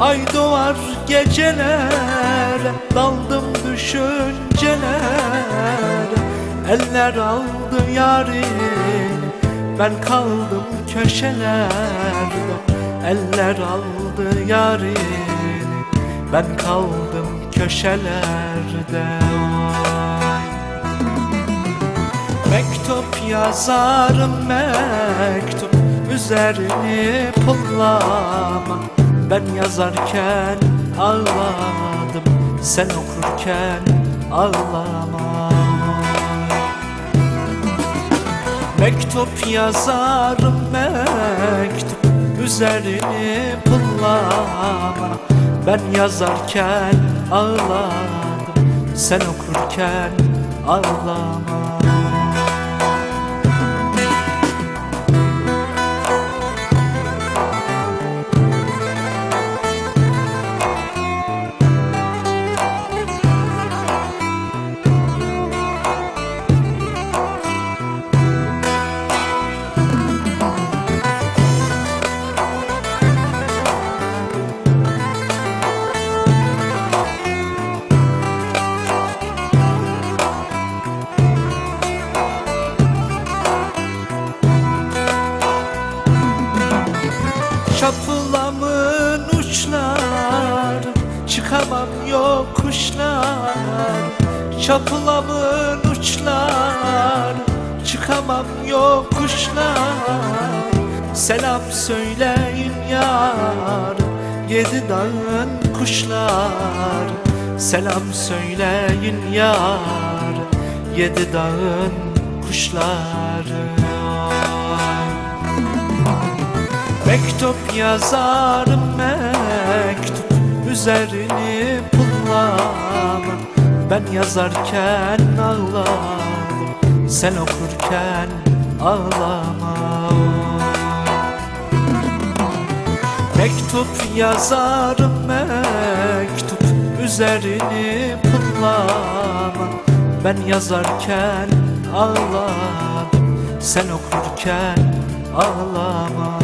Ay doğar gecelere Daldım düşüncelere Eller aldı yarim Ben kaldım köşelerde. Eller aldı yarim Ben kaldım köşelerde. Mektup yazarım mektup Üzerini pullama. Ben yazarken ağladım Sen okurken ağlama. Mektup yazarım mektup Üzerini pullama. Ben yazarken ağladım Sen okurken ağlama Çapılamın uçlar Çıkamam yokuşlar Çapılamın uçlar Çıkamam yokuşlar Selam söyleyin yar Yedi dağın kuşlar. Selam söyleyin yar Yedi dağın kuşları. Mektup yazarım mektup Üzerini pullama Ben yazarken ağladım Sen okurken ağlama. Mektup yazarım mektup Üzerini pullama Ben yazarken ağladım Sen okurken ağlama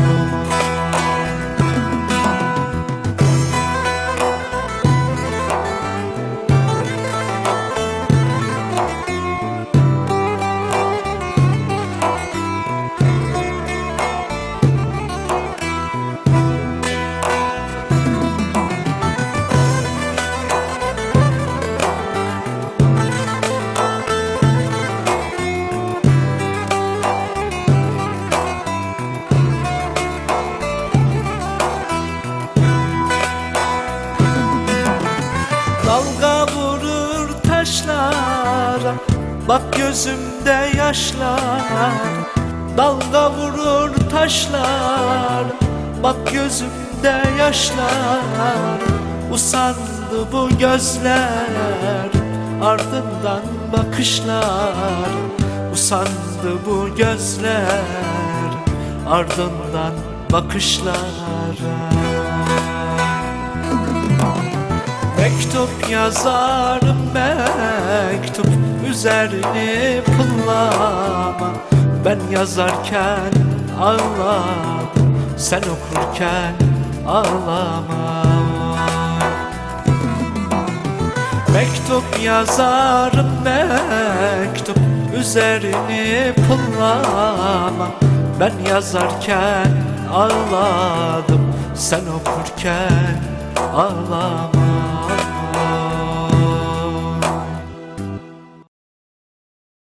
Bak gözümde yaşlar Dalga vurur taşlar. Bak gözümde yaşlar Usandı bu gözler. Ardından bakışlar Usandı bu gözler. Ardından bakışlar Mektup yazarım mektup Üzerini pullama Ben yazarken ağladım Sen okurken ağlama. Mektup yazarım mektup Üzerini pullama Ben yazarken ağladım Sen okurken ağlama